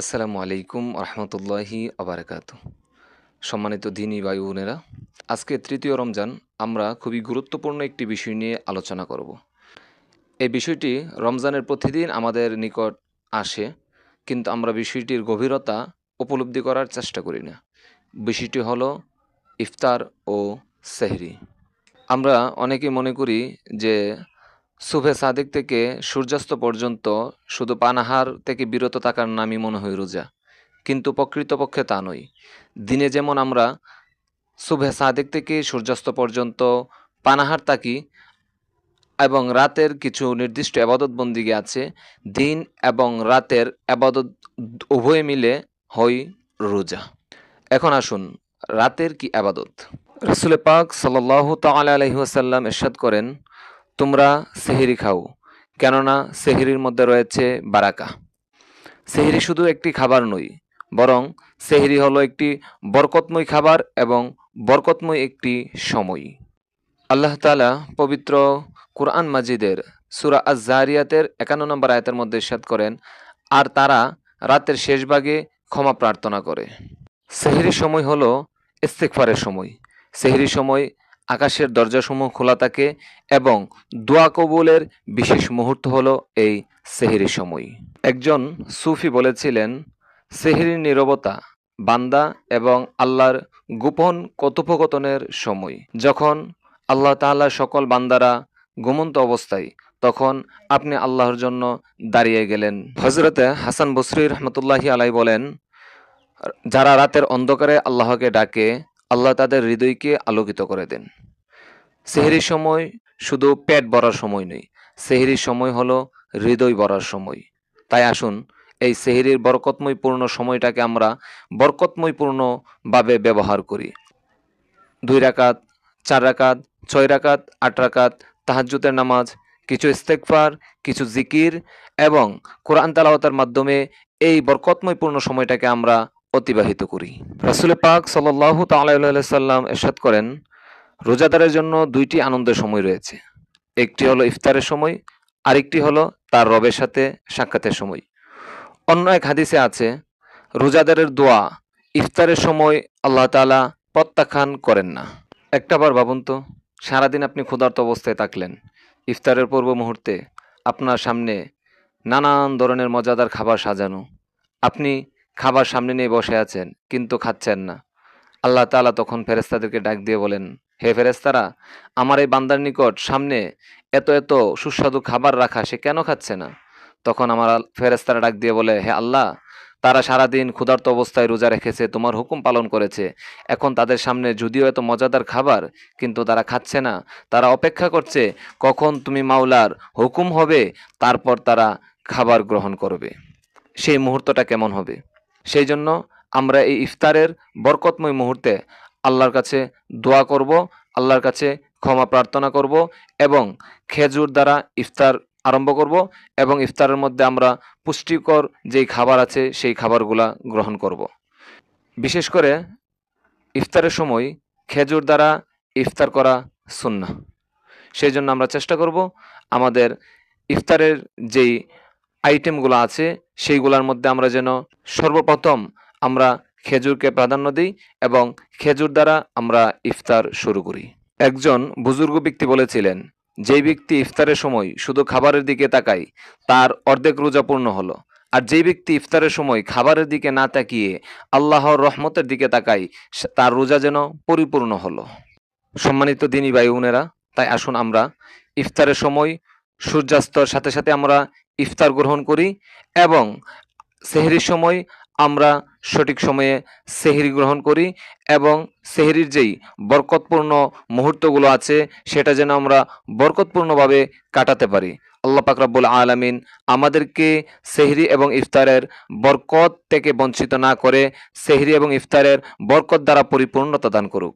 আসসালামু আলাইকুম রহমতুল্লাহি আবরাকাত সম্মানিত দিনী ভাই বোনেরা, আজকে তৃতীয় রমজান, আমরা খুবই গুরুত্বপূর্ণ একটি বিষয় নিয়ে আলোচনা করব। এই বিষয়টি রমজানের প্রতিদিন আমাদের নিকট আসে, কিন্তু আমরা বিষয়টির গভীরতা উপলব্ধি করার চেষ্টা করি না। বিষয়টি হলো ইফতার ও সেহরি। আমরা অনেকে মনে করি যে শুভে সাদেক থেকে সূর্যাস্ত পর্যন্ত শুধু পানাহার থেকে বিরত থাকার নামই মনে হয় রোজা। কিন্তু প্রকৃতপক্ষে তা নয়। দিনে যেমন আমরা শুভে সাদেক থেকে সূর্যাস্ত পর্যন্ত পানাহার থাকি এবং রাতের কিছু নির্দিষ্ট আবাদত বন্দিগে আছে, দিন এবং রাতের আবাদত উভয়ে মিলে হয় রোজা। এখন আসুন, রাতের কি আবাদত? রসুল পাক সাল্লাহ তাল আলহিহাসাল্লাম এরশাদ করেন তোমরা সেহেরি খাও, কেননা সেহেরির মধ্যে রয়েছে বারাকা। সেহেরি শুধু একটি খাবার নয়, বরং সেহেরি হলো একটি বরকতময় খাবার এবং বরকতময় একটি সময়। আল্লাহ তালা পবিত্র কুরআন মাজিদের সুরা আজ জারিয়াতের একান্ন নম্বর আয়তের মধ্যে ইরশাদ করেন, আর তারা রাতের শেষ ভাগে ক্ষমা প্রার্থনা করে। সেহেরির সময় হলো ইস্তেকফারের সময়। সেহেরির সময় আকাশের দরজাসমূহ খোলা থাকে এবং দোয়া কবুলের বিশেষ মুহূর্ত হলো এই সেহেরি সময়। একজন সুফি বলেছিলেন, সেহেরির নীরবতা, বান্দা এবং আল্লাহর গোপন কথোপকথনের সময়। যখন আল্লাহ তাআলা সকল বান্দারা ঘুমন্ত অবস্থায়, তখন আপনি আল্লাহর জন্য দাঁড়িয়ে গেলেন। হজরতে হাসান বসরি রহমতুল্লাহি আলাই বলেন, যারা রাতের অন্ধকারে আল্লাহকে ডাকে আল্লাহ তাদের হৃদয়কে আলোকিত করে দেন। সেহেরির সময় শুধু পেট ভরার সময় নেই সেহেরির সময় হলো হৃদয় ভরার সময়। তাই আসুন এই সেহেরির বরকতময় পূর্ণ সময়টাকে আমরা বরকতময় পূর্ণভাবে ব্যবহার করি। দুই রাকাত চার রাকাত ছয় রাকাত আট রাকাত তাহাজ্জুতের নামাজ কিছু ইস্তেকফার কিছু জিকির এবং কোরআন তালাওয়াতের মাধ্যমে এই বরকতময় পূর্ণ সময়টাকে আমরা অতিবাহিত করি। রাসুল পাক সাল্লাহ তাল্লাম এরশাদ করেন, রোজাদারের জন্য দুইটি আনন্দের সময় রয়েছে। একটি হলো ইফতারের সময়, আরেকটি হলো তার রবের সাথে সাক্ষাতের সময়। অন্য এক হাদিসে আছে, রোজাদারের দোয়া ইফতারের সময় আল্লাহ তালা প্রত্যাখ্যান করেন না। একটাবার ভাবুন তো, সারাদিন আপনি ক্ষুধার্ত অবস্থায় থাকলেন, ইফতারের পূর্ব মুহূর্তে আপনার সামনে নানান ধরনের মজাদার খাবার সাজানো। আপনি খাবার সামনে নিয়ে বসে আছেন, কিন্তু খাচ্ছেন না। আল্লাহ তাআলা তখন ফেরেস্তাদেরকে ডাক দিয়ে বলেন, হে ফেরেস্তারা আমার এই বান্দার নিকট সামনে এত এত সুস্বাদু খাবার রাখা সে কেন খাচ্ছে না? তখন আমার ফেরেস্তারা ডাক দিয়ে বলে, হে আল্লাহ, তারা সারাদিন ক্ষুধার্ত অবস্থায় রোজা রেখেছে, তোমার হুকুম পালন করেছে। এখন তাদের সামনে যদিও এত মজাদার খাবার, কিন্তু তারা খাচ্ছে না। তারা অপেক্ষা করছে, কখন তুমি মাওলার হুকুম হবে, তারপর তারা খাবার গ্রহণ করবে। সেই মুহূর্তটা কেমন হবে? সেই জন্য আমরা এই ইফতারের বরকতময় মুহূর্তে আল্লাহর কাছে দোয়া করব, আল্লাহর কাছে ক্ষমা প্রার্থনা করব এবং খেজুর দ্বারা ইফতার আরম্ভ করব এবং ইফতারের মধ্যে আমরা পুষ্টিকর যেই খাবার আছে সেই খাবারগুলা গ্রহণ করব। বিশেষ করে ইফতারের সময় খেজুর দ্বারা ইফতার করা সুন্না সেই জন্য আমরা চেষ্টা করব আমাদের ইফতারের যেই আইটেমগুলো আছে, সেইগুলোর মধ্যে আমরা যেন সর্বপ্রথম আমরা খেজুরকে প্রাধান্য দিই এবং খেজুর দ্বারা আমরা ইফতার শুরু করি। একজন বুজুর্গ ব্যক্তি বলেছিলেন, যেই ব্যক্তি ইফতারের সময় শুধু খাবারের দিকে তাকায়, তার অর্ধেক রোজা পূর্ণ হলো। আর যেই ব্যক্তি ইফতারের সময় খাবারের দিকে না তাকিয়ে আল্লাহর রহমতের দিকে তাকায় তার রোজা যেন পরিপূর্ণ হলো। সম্মানিত দিনী বায়ুনেরা তাই আসুন আমরা ইফতারের সময় সূর্যাস্তর সাথে সাথে আমরা ইফতার গ্রহণ করি এবং সেহরির সময় আমরা সঠিক সময়ে সেহরি গ্রহণ করি এবং সেহরির যেই বরকতপূর্ণ মুহূর্তগুলো আছে সেটা যেন আমরা বরকতপূর্ণভাবে কাটাতে পারি। আল্লাহ পাক রব্বুল আলামিন আমাদেরকে সেহরি এবং ইফতারের বরকত থেকে বঞ্চিত না করে সেহরি এবং ইফতারের বরকত দ্বারা পরিপূর্ণতা দান করুক।